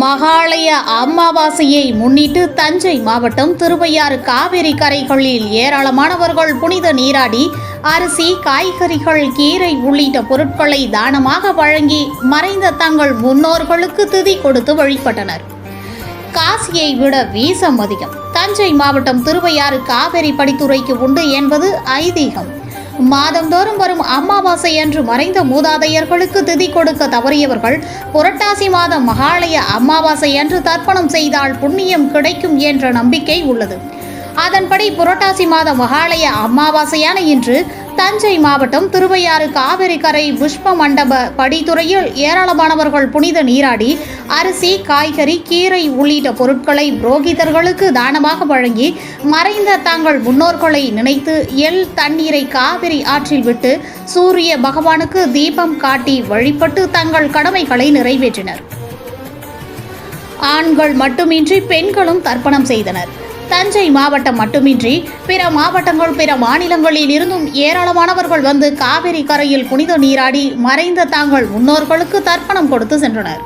மகாலய அமாவாசையை முன்னிட்டு தஞ்சை மாவட்டம் திருவையாறு காவிரி கரைகளில் ஏராளமானவர்கள் புனித நீராடி அரிசி காய்கறிகள் கீரை உள்ளிட்ட பொருட்களை தானமாக வழங்கி மறைந்த தங்கள் முன்னோர்களுக்கு திதி கொடுத்து வழிபட்டனர். காசியை விட வீசம் அதிகம் தஞ்சை மாவட்டம் திருவையாறு காவிரி படித்துறைக்கு உண்டு என்பது ஐதீகம். மாதந்தோறும் வரும் அமாவாசை அன்று மறைந்த மூதாதையர்களுக்கு திதி கொடுக்க தவறியவர்கள் புரட்டாசி மாதம் மகாலய அமாவாசை அன்று தர்ப்பணம் செய்தால் புண்ணியம் கிடைக்கும் என்ற நம்பிக்கை உள்ளது. அதன்படி புரட்டாசி மாத மகாலய அமாவாசையான இன்று தஞ்சை மாவட்டம் திருவையாறு காவிரி கரை புஷ்ப மண்டப படித்துறையில் ஏராளமானவர்கள் புனித நீராடி அரிசி காய்கறி கீரை உள்ளிட்ட பொருட்களை புரோகிதர்களுக்கு தானமாக வழங்கி மறைந்த தங்கள் முன்னோர்களை நினைத்து எள் தண்ணீரை காவிரி ஆற்றில் விட்டு சூரிய பகவானுக்கு தீபம் காட்டி வழிபட்டு தங்கள் கடமைகளை நிறைவேற்றினர். ஆண்கள் மட்டுமின்றி பெண்களும் தர்ப்பணம் செய்தனர். தஞ்சை மாவட்டம் மட்டுமின்றி பிற மாவட்டங்கள் பிற மாநிலங்களில் இருந்தும் ஏராளமானவர்கள் வந்து காவிரி கரையில் புனித நீராடி மறைந்த தாங்கள் முன்னோர்களுக்கு தர்ப்பணம் கொடுத்து சென்றனர்.